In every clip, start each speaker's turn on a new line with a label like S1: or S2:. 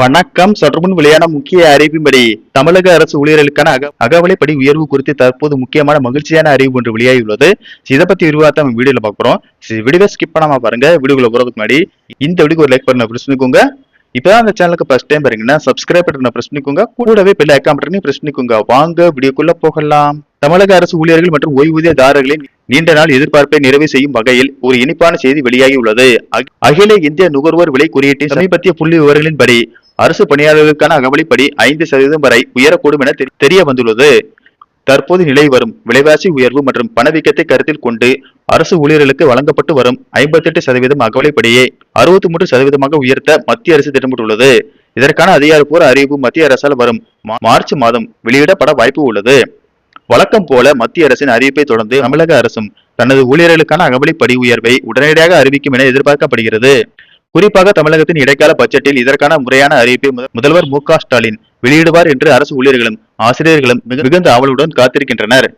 S1: வணக்கம். சற்று முன் வெளியான முக்கிய அறிவிப்பின்படி தமிழக அரசு ஊழியர்களுக்கான அக அகவலைப்படி உயர்வு குறித்து தற்போது முக்கியமான மகிழ்ச்சியான அறிவிப்பு ஒன்று வெளியாகியுள்ளது. இதை பத்தி விரிவாக நம்ம வீடியோல பார்க்குறோம். வீடியோ ஸ்கிப் பண்ணாம பாருங்க. வீடியோக்குள்ள போறதுக்கு முன்னாடி இந்த வீடியோக்கு ஒரு லைக் பண்ண பிரஸ் பண்ணிக்கோங்க. இப்பதான் அந்த சேனலுக்கு ஃபர்ஸ்ட் டைம் பாருங்கன்னா சப்ஸ்கிரைப் பட்டனை பிரஸ் பண்ணிக்கோங்க. கூடவே பெல் ஐக்கான் பட்டனை பிரஸ் பண்ணிக்கோங்க. வாங்க வீடியோக்குள்ள போகலாம். தமிழக அரசு ஊழியர்கள் மற்றும் ஓய்வூதியதாரர்களின் நீண்ட நாள் எதிர்பார்ப்பை நிறைவு செய்யும் வகையில் ஒரு இனிப்பான செய்தி வெளியாகி உள்ளது அகில இந்திய நுகர்வோர் விலை குறியீட்டின் சமீபத்திய புள்ளி விவரங்களின்படி அரசு பணியாளர்களுக்கான அகவலிப்படி ஐந்து சதவீதம் வரை உயரக்கூடும் என தெரிய வந்துள்ளது தற்போது நிலை வரும் விலைவாசி உயர்வு மற்றும் பணவீக்கத்தை கருத்தில் கொண்டு அரசு ஊழியர்களுக்கு வழங்கப்பட்டு வரும் ஐம்பத்தெட்டு சதவீதம் அகவலைப்படியே அறுபத்தி மூன்று சதவீதமாக உயர்த்த மத்திய அரசு திட்டமிட்டுள்ளது. இதற்கான அதிகாரப்பூர்வ அறிவிப்பு மத்திய அரசால் வரும் மார்ச் மாதம் வெளியிடப்பட வாய்ப்பு உள்ளது. வழக்கம் போல மத்திய அரசின் அறிவிப்பை தொடர்ந்து தமிழக அரசும் தனது ஊழியர்களுக்கான அகவலைப்படி உயர்வை உடனடியாக அறிவிக்கும் என எதிர்பார்க்கப்படுகிறது. குறிப்பாக தமிழகத்தின் இடைக்கால பட்ஜெட்டில் இதற்கான முறையான அறிவிப்பை முதல்வர் மு ஸ்டாலின் வெளியிடுவார் என்று அரசு ஊழியர்களும் ஆசிரியர்களும் மிகுந்த ஆவலுடன் காத்திருக்கின்றனர்.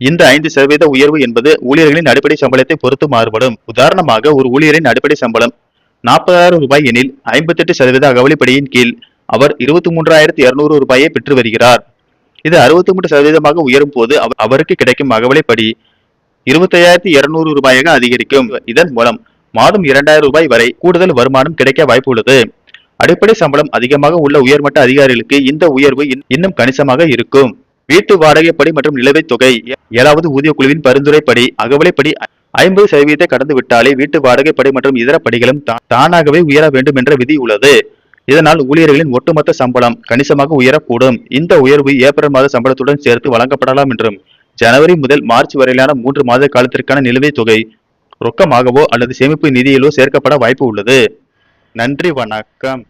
S1: இந்த- ஐந்து சதவீத உயர்வு என்பது ஊழியர்களின் அடிப்படை சம்பளத்தை பொறுத்து மாறுபடும். உதாரணமாக ஒரு ஊழியரின் அடிப்படை சம்பளம் நாற்பதாயிரம் ரூபாய் எனில் ஐம்பத்தெட்டு சதவீத அகவலிப்படியின் கீழ் அவர் இருபத்தி மூன்றாயிரத்தி இருநூறு ரூபாயை பெற்று வருகிறார். இது அறுபத்தி மூன்று சதவீதமாக உயரும் போது அவருக்கு கிடைக்கும் அகவலைப்படி இருபத்தையாயிரத்தி இருநூறு ரூபாயாக அதிகரிக்கும். இதன் மூலம் மாதம் இரண்டாயிரம் ரூபாய் வரை கூடுதல் வருமானம் கிடைக்க வாய்ப்பு உள்ளது. அடிப்படை சம்பளம் அதிகமாக உள்ள உயர்மட்ட அதிகாரிகளுக்கு இந்த உயர்வு இன்னும் கணிசமாக இருக்கும். வீட்டு வாடகைப்படி மற்றும் நிலுவைத் தொகை ஏழாவது ஊதிய குழுவின் பரிந்துரைப்படி அகவலைப்படி ஐம்பது சதவீதத்தை கடந்து விட்டாலே வீட்டு வாடகைப்படி மற்றும் இதர படிகளும் தானாகவே உயர வேண்டும் என்ற விதி உள்ளது. இதனால் ஊழியர்களின் ஒட்டுமொத்த சம்பளம் கணிசமாக உயரக்கூடும். இந்த உயர்வு ஏப்ரல் மாத சம்பளத்துடன் சேர்த்து வழங்கப்படலாம் என்றும் ஜனவரி முதல் மார்ச் வரையிலான மூன்று மாத காலத்திற்கான நிலுவைத் தொகை ரொக்கமாகவோ அல்லது சேமிப்பு நிதியிலோ சேர்க்கப்பட வாய்ப்பு உள்ளது. நன்றி வணக்கம்.